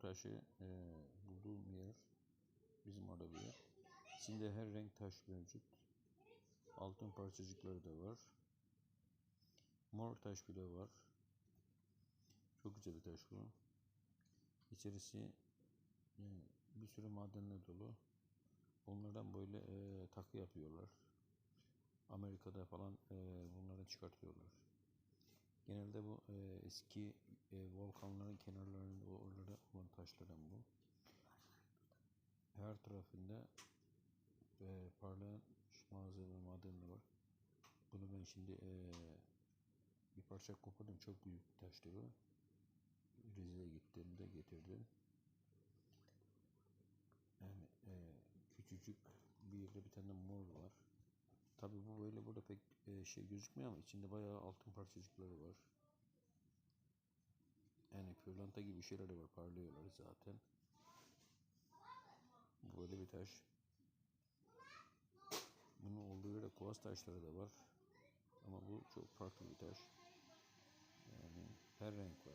taşı e, bulduğum yer bizim orada bir yer. İçinde her renk taş mevcut. Altın parçacıkları da var. Mor taş bile var. Çok güzel bir taş bu. İçerisi e, bir sürü madenle dolu. Onlardan böyle e, takı yapıyorlar. Amerika'da falan e, bunları çıkartıyorlar. Genelde bu e, eski e, volkanların kenarlarında orada olan taşlardan bu. Her tarafında e, parlayan malzeme madenler var. Bunu ben şimdi e, bir parça kopardım. Çok büyük bir taştı bu. Rize'ye gittiğimde getirdim. Yani e, küçücük bir yerde bir tane mor var. Tabi bu böyle burada pek şey gözükmüyor ama içinde bayağı altın parçacıkları var. Yani pırlanta gibi şeyler var parlıyorlar zaten. Böyle bir taş. Bunun olduğu yerde kuvas taşları da var. Ama bu çok farklı bir taş. Yani her renk